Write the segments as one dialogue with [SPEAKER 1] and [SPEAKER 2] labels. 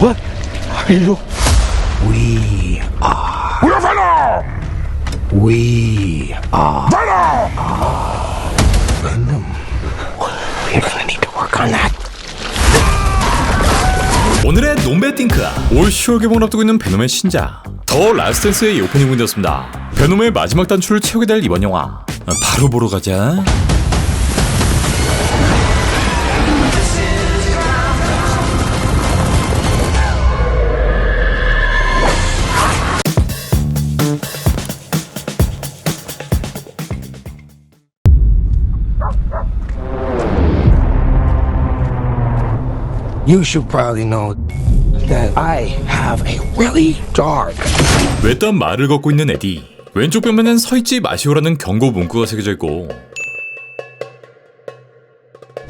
[SPEAKER 1] What are you?
[SPEAKER 2] We are.
[SPEAKER 3] We're Venom!
[SPEAKER 2] We are.
[SPEAKER 3] Venom!
[SPEAKER 2] We're gonna need to work on that.
[SPEAKER 4] 오늘의 논베띵크 올 10월 개봉을 앞두고 있는 베놈의 신작 더 라스트댄스의 오프닝이 되었습니다 베놈의 마지막 단추를 채우게 될 이번 영화 바로 보러 가자
[SPEAKER 2] You should probably know that I have a really dark.
[SPEAKER 4] 외딴 말을 걷고 있는 에디 왼쪽 벽면엔 서있지 마시오라는 경고 문구가 새겨져 있고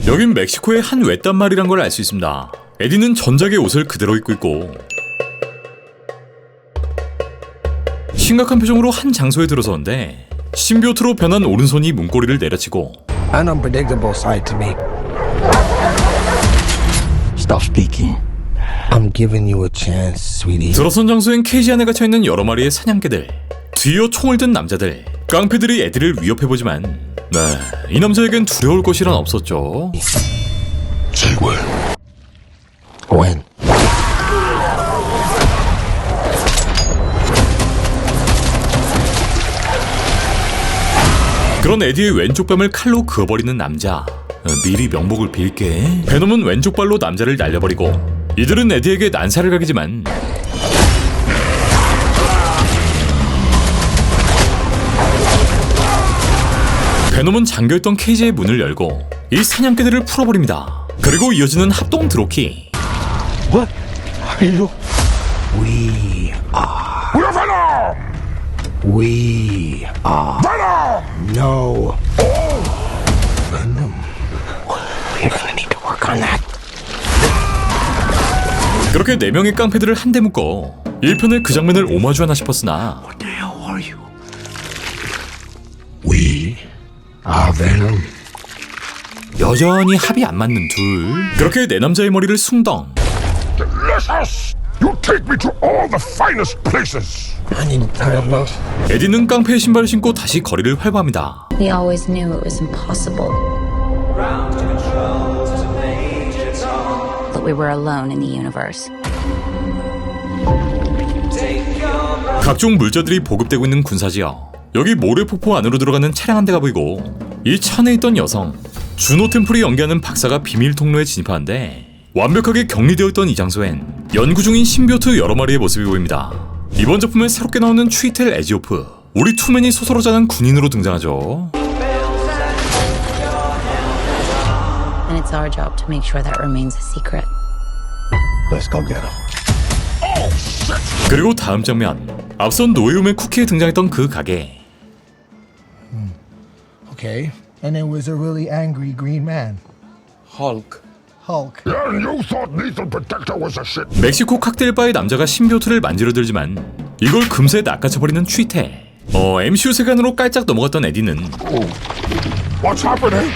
[SPEAKER 4] 여긴 멕시코의 한 외딴 말이란 걸 알 수 있습니다 에디는 전작의 옷을 그대로 입고 있고 심각한 표정으로 한 장소에 들어서는데 신비오트로 변한 오른손이 문고리를 내려치고
[SPEAKER 2] An unpredictable sight to me. Stop speaking. I'm giving you a chance, sweetie.
[SPEAKER 4] 들어선 장소엔 케이지 안에 갇혀 있는 여러 마리의 사냥개들 뒤이어 총을 든 남자들 깡패들이 애들을 위협해 보지만 네, 이 남자에겐 두려울 것이란 없었죠
[SPEAKER 3] Say when.
[SPEAKER 2] When?
[SPEAKER 4] 그런 에디의 왼쪽 뺨을 칼로 그어버리는 남자 어, 미리 명복을 빌게 베놈은 왼쪽 발로 남자를 날려버리고 이들은 에디에게 난사를 가기지만 베놈은 잠겨있던 케이지의 문을 열고 이 사냥개들을 풀어버립니다 그리고 이어지는 합동 드로키
[SPEAKER 1] What are you?
[SPEAKER 2] We are.
[SPEAKER 3] We're Venom!
[SPEAKER 2] We are.
[SPEAKER 3] Venom!
[SPEAKER 2] No. Venom. We're gonna need to work on that.
[SPEAKER 4] 그렇게 네 명의 깡패들을 한데 묶어 1편의 그 장면을 오마주하나 싶었으나
[SPEAKER 2] What the hell are you?
[SPEAKER 3] We are Venom.
[SPEAKER 4] 여전히 합이 안 맞는 둘 그렇게 내 남자의 머리를 숭덩
[SPEAKER 3] Delicious! You take me to all the finest places!
[SPEAKER 2] I need to tie him up.
[SPEAKER 4] 에디는 깡패의 신발을 신고 다시 거리를 활보합니다
[SPEAKER 5] We always knew it was impossible. We were alone in the universe.
[SPEAKER 4] 각종 물자들이 보급되고 있는 군사지역 여기 모래폭포 안으로 들어가는 차량 한 대가 보이고 이 차 안에 있던 여성 주노 템플이 연기하는 박사가 비밀 통로에 진입하는데 완벽하게 격리되어 있던 이 장소엔 연구 중인 신비오트 여러 마리의 모습이 보입니다. 이번 작품에 새롭게 나오는 추이텔 에지오프 우리 투맨이 소설하자는 군인으로 등장하죠
[SPEAKER 5] our job to make sure that remains a secret.
[SPEAKER 1] Let's go get him.
[SPEAKER 3] Oh, shit!
[SPEAKER 4] 그리고 다음 장면 앞선 노예움의 쿠키에 등장했던 그 가게
[SPEAKER 6] Okay. And it was a really angry green man.
[SPEAKER 1] Hulk.
[SPEAKER 6] Hulk.
[SPEAKER 3] And you thought Lethal Protector was a shit?
[SPEAKER 4] 멕시코 칵테일바의 남자가 신비오트를 만지러들지만 이걸 금세 낚아채버리는 취태 어 MCU 세간으로 깔짝 넘어갔던 에디는
[SPEAKER 3] What's happening?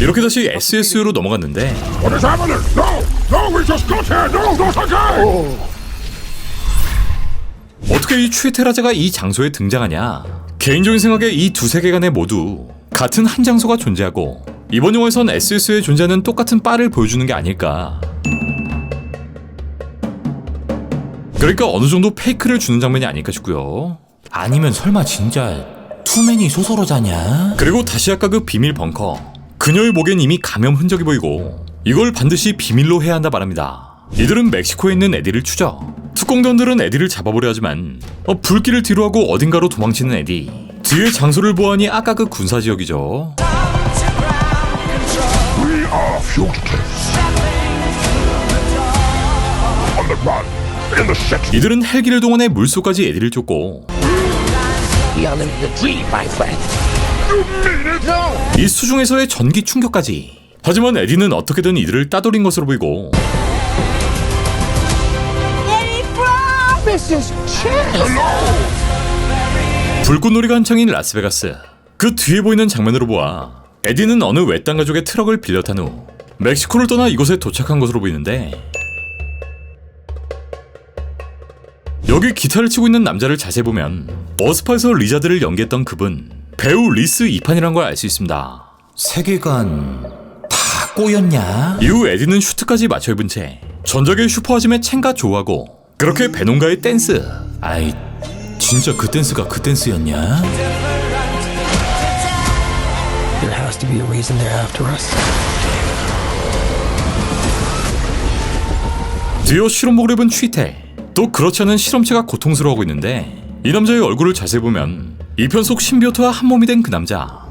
[SPEAKER 4] 이렇게 다시 SSU로 넘어갔는데! 어떻게 이 취테라자가 이 장소에 등장하냐? 개인적인 생각에 이 두 세계관에 모두 같은 한 장소가 존재하고 이번 영화에선 SSU에 존재하는 똑같은 바를 보여주는 게 아닐까? 그러니까 어느 정도 페이크를 주는 장면이 아닐까 싶고요.
[SPEAKER 7] 아니면 설마 진짜 투맨이 소설어자냐?
[SPEAKER 4] 그리고 다시 아까 그 비밀 벙커 그녀의 목엔 이미 감염 흔적이 보이고 이걸 반드시 비밀로 해야 한다 말합니다. 이들은 멕시코에 있는 에디를 추적. 특공대원들은 에디를 잡아보려 하지만 어, 불길을 뒤로하고 어딘가로 도망치는 에디. 뒤에 장소를 보아하니 아까 그
[SPEAKER 3] the city.
[SPEAKER 4] 이들은 헬기를 동원해 물속까지 에디를 쫓고 이 수중에서의 전기 충격까지 하지만 에디는 어떻게든 이들을 따돌린 것으로 보이고! 불꽃놀이가 한창인 라스베가스. 그 뒤에 보이는 장면으로 보아 에디는 어느 외딴 가족의 트럭을 빌려 탄 후 멕시코를 떠나 이곳에 도착한 것으로 보이는데 여기 기타를 치고 있는 남자를 자세히 보면 어스파에서 리자드를 연기했던 그분 배우 리스 이판이란 걸 알 수 있습니다.
[SPEAKER 7] 세계관 다 꼬였냐?
[SPEAKER 4] 이후 에디는 슈트까지 맞춰 입은 채 전작의 슈퍼아짐의 챙가 좋아하고 그렇게 베놈과의 댄스
[SPEAKER 7] 아이 진짜 그 댄스가 그 댄스였냐?
[SPEAKER 2] There has to be a reason they're after us.
[SPEAKER 4] 드디어 실험복을 입은 취태 또 그렇지 않은 실험체가 고통스러워하고 있는데 이 남자의 얼굴을 자세히 보면 이편 속 신비오트와 한 몸이 된 그 남자.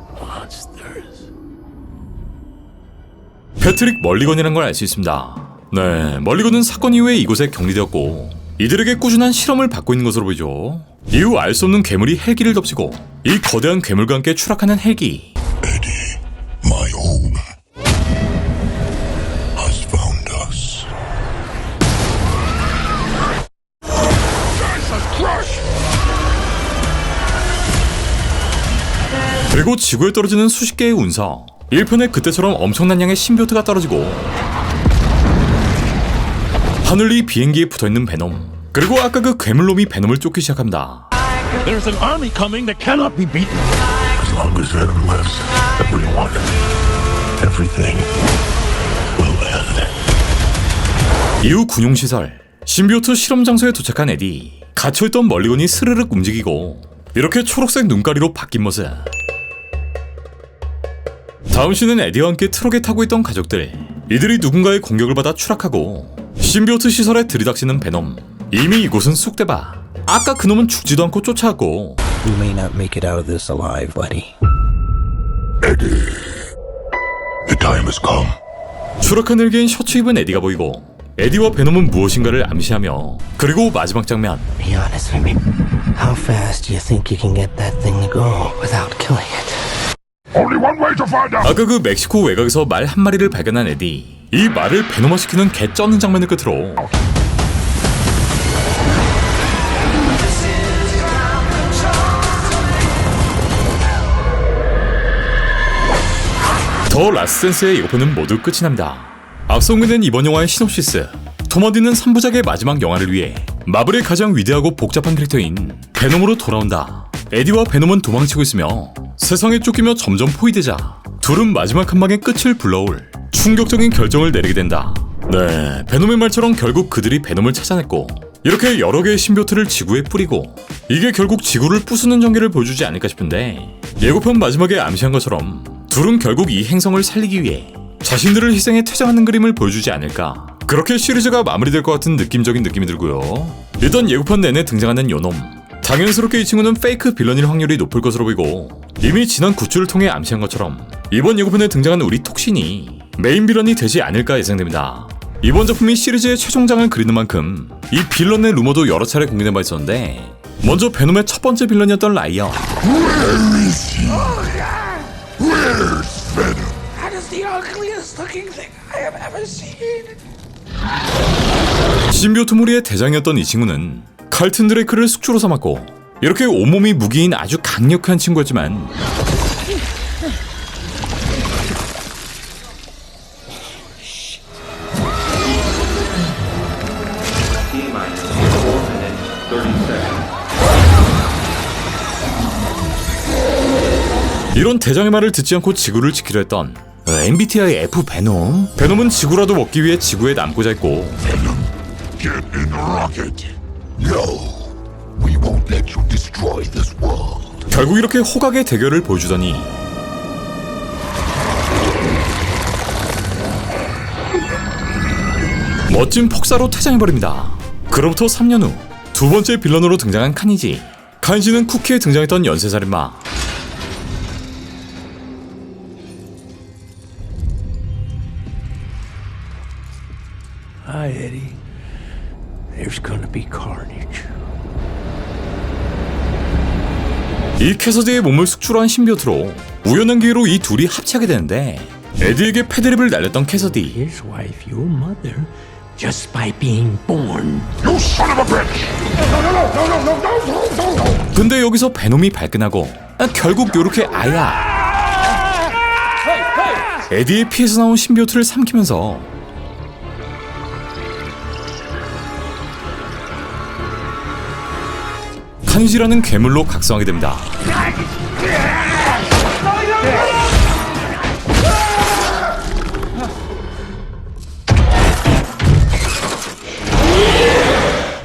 [SPEAKER 4] 패트릭 멀리건이라는 걸 알 수 있습니다. 네 멀리건은 사건 이후에 이곳에 격리되었고 이들에게 꾸준한 실험을 받고 있는 것으로 보이죠. 이후 알 수 없는 괴물이 헬기를 덮치고 이 거대한 괴물과 함께 추락하는 헬기.
[SPEAKER 3] Home
[SPEAKER 4] 그리고 지구에 떨어지는 수십 개의 운석 1편에 그때처럼 엄청난 양의 신비오트가 떨어지고 하늘리 비행기에 붙어있는 베놈 그리고 아까 그 괴물놈이 베놈을 쫓기 시작합니다
[SPEAKER 8] There's an army coming that cannot be beaten.
[SPEAKER 3] As long as Venom lives, everyone, everything will end.
[SPEAKER 4] 이후 군용시설 신비오트 실험 장소에 도착한 에디 갇혀있던 멀리건이 스르륵 움직이고 이렇게 초록색 눈가리로 바뀐 모습 다음 시는 에디와 함께 트럭에 타고 있던 가족들 이들이 누군가의 공격을 받아 추락하고 신비오트 시설에 들이닥치는 베놈 이미 이곳은 쑥대밭 아까 그놈은 죽지도 않고 쫓아왔고
[SPEAKER 2] You may not make it out of this alive, buddy.
[SPEAKER 3] The time has come.
[SPEAKER 4] 추락한 헬기엔 셔츠 입은 에디가 보이고 에디와 베놈은 무엇인가를 암시하며 그리고 마지막 장면
[SPEAKER 2] Be honest with me. How fast do you think you can get that thing to go without killing it?
[SPEAKER 4] 아까 그 멕시코 외곽에서 말 한 마리를 발견한 에디 이 말을 베놈화시키는 개 쩌는 장면을 끝으로 더 라스센스의 예고편은 모두 끝이 납니다. 앞서 공개된 이번 영화의 시놉시스 토마디는 3부작의 마지막 영화를 위해 마블의 가장 위대하고 복잡한 캐릭터인 베놈으로 돌아온다. 에디와 베놈은 도망치고 있으며 세상에 쫓기며 점점 포위되자 둘은 마지막 한 방의 끝을 불러올 충격적인 결정을 내리게 된다. 네, 베놈의 말처럼 결국 그들이 베놈을 찾아냈고 이렇게 여러 개의 신비오트를 지구에 뿌리고 이게 결국 지구를 부수는 전개를 보여주지 않을까 싶은데 예고편 마지막에 암시한 것처럼 둘은 결국 이 행성을 살리기 위해 자신들을 희생해 퇴장하는 그림을 보여주지 않을까. 그렇게 시리즈가 마무리될 것 같은 느낌적인 느낌이 들고요. 일단 예고편 내내 등장하는 요놈 당연스럽게 이 친구는 페이크 빌런일 확률이 높을 것으로 보이고 이미 지난 굿즈를 통해 암시한 것처럼 이번 예고편에 등장한 우리 톡신이 메인 빌런이 되지 않을까 예상됩니다. 이번 작품이 시리즈의 최종장을 그리는 만큼 이 빌런의 루머도 여러 차례 공개된 바 있었는데 먼저 베놈의 첫 번째 빌런이었던 라이언. 신비오트 무리의 대장이었던 이 친구는 칼튼 드레이크를 숙주로 삼았고 이렇게 온몸이 무기인 아주 강력한 친구였지만 이런 대장의 말을 듣지 않고 지구를 지키려 했던 어, MBTI F 베놈 베놈은 지구라도 먹기 위해 지구에 남고자 했고
[SPEAKER 3] Get in the rocket. No, we won't let you destroy this world.
[SPEAKER 4] 결국 이렇게 호각의 대결을 보여주더니 멋진 폭사로 퇴장해버립니다. 그로부터 3년 후 두 번째 빌런으로 등장한 카니지. 카니지는 쿠키에 등장했던 연쇄살인마.
[SPEAKER 2] Carnage.
[SPEAKER 4] 이 캐서디의 몸을 숙주로 한 신비오트로 우연한 기회로 이 둘이 합체하게 되는데 에디에게 패드립을 날렸던 캐서디
[SPEAKER 2] His wife, your mother, just by being born.
[SPEAKER 3] You son of a bitch! No, no, no, no, no, no, no, no, no, no!
[SPEAKER 4] 근데 여기서 베놈이 발끈하고 아, 결국 요렇게 아야 에디의 피에서 나온 신비오트를 삼키면서 카니지라는 괴물로 각성하게 됩니다.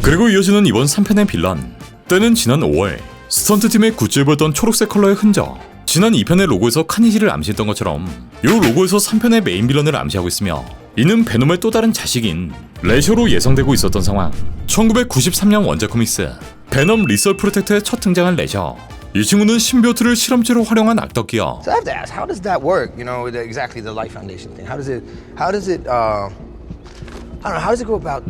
[SPEAKER 4] 그리고 이어지는 이번 3편의 빌런. 때는 지난 5월 스턴트팀의 굿즈에 보였던 초록색 컬러의 흔적. 지난 2편의 로고에서 카니지를 암시했던 것처럼 이 로고에서 3편의 메인 빌런을 암시하고 있으며 이는 베놈의 또 다른 자식인 레셔로 예상되고 있었던 상황. 1993년 원작 코믹스 베놈 리설 프로텍트의 첫 등장한 레셔 이 친구는 신비오트를 실험체로 활용한 악덕기여
[SPEAKER 2] So I have to ask, how does that work? You know, the, exactly the Life Foundation thing. How does it? How does it? Uh, I don't know. How does it go about,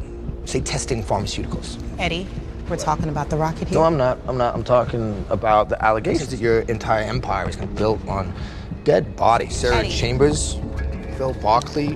[SPEAKER 2] say, testing pharmaceuticals?
[SPEAKER 9] Eddie, we're talking about the rocket here.
[SPEAKER 2] No, I'm not. I'm not. I'm talking about the allegations that your entire empire is kind of built on dead bodies. Sarah
[SPEAKER 9] Eddie.
[SPEAKER 2] Chambers, Phil Barkley,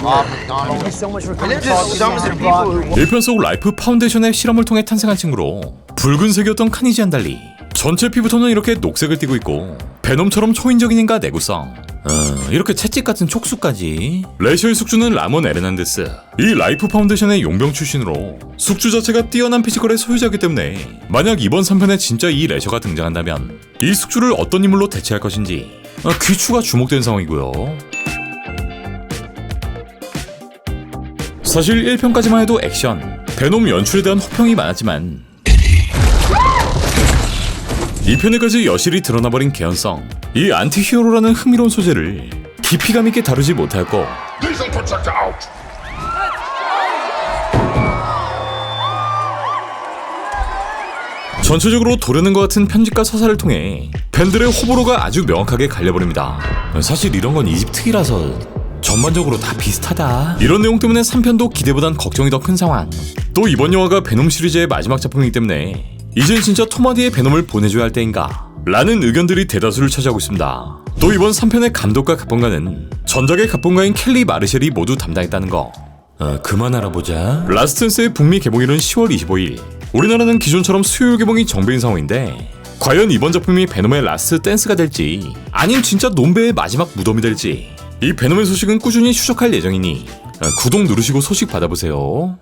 [SPEAKER 2] Bob McDonald.
[SPEAKER 9] Thank you so much for
[SPEAKER 2] And
[SPEAKER 9] coming.
[SPEAKER 2] they're just some of the people who
[SPEAKER 4] 1편 속 라이프 파운데이션의 실험을 통해 탄생한 친구로 붉은색이었던 카니지한 달리. 전체 피부톤은 이렇게 녹색을 띠고 있고 베놈처럼 초인적인 인가 내구성. 어, 이렇게 채찍 같은 촉수까지. 레셔의 숙주는 라몬 에르난데스. 이 라이프 파운데이션의 용병 출신으로 숙주 자체가 뛰어난 피지컬의 소유자이기 때문에 만약 이번 3편에 진짜 이 레셔가 등장한다면 이 숙주를 어떤 인물로 대체할 것인지 어, 귀추가 주목된 상황이고요 사실 1편까지만 해도 액션, 베놈 연출에 대한 호평이 많았지만 2편에까지 여실히 드러나버린 개연성, 이 안티히어로라는 흥미로운 소재를 깊이감 있게 다루지
[SPEAKER 3] protector out.
[SPEAKER 4] 전체적으로 도려는 것 같은 편집과 서사를 통해 팬들의 호불호가 아주 명확하게 갈려버립니다. 사실 이런 건 이집 특이라서 전반적으로 다 비슷하다. 이런 내용 때문에 3편도 기대보단 걱정이 더 큰 상황. 또 이번 영화가 베놈 시리즈의 마지막 작품이기 때문에 이젠 진짜 토마디의 베놈을 보내줘야 할 때인가? 라는 의견들이 대다수를 차지하고 있습니다. 또 이번 3편의 감독과 각본가는 전작의 각본가인 켈리 마르셸이 모두 담당했다는 거.
[SPEAKER 7] 어, 그만 알아보자.
[SPEAKER 4] 라스트댄스의 북미 개봉일은 10월 25일. 우리나라는 기존처럼 수요일 개봉이 정배인 상황인데 과연 이번 작품이 베놈의 라스트 댄스가 될지 아님 진짜 논베의 마지막 무덤이 될지 이 베놈의 소식은 꾸준히 추적할 예정이니 어, 구독 누르시고 소식 받아보세요.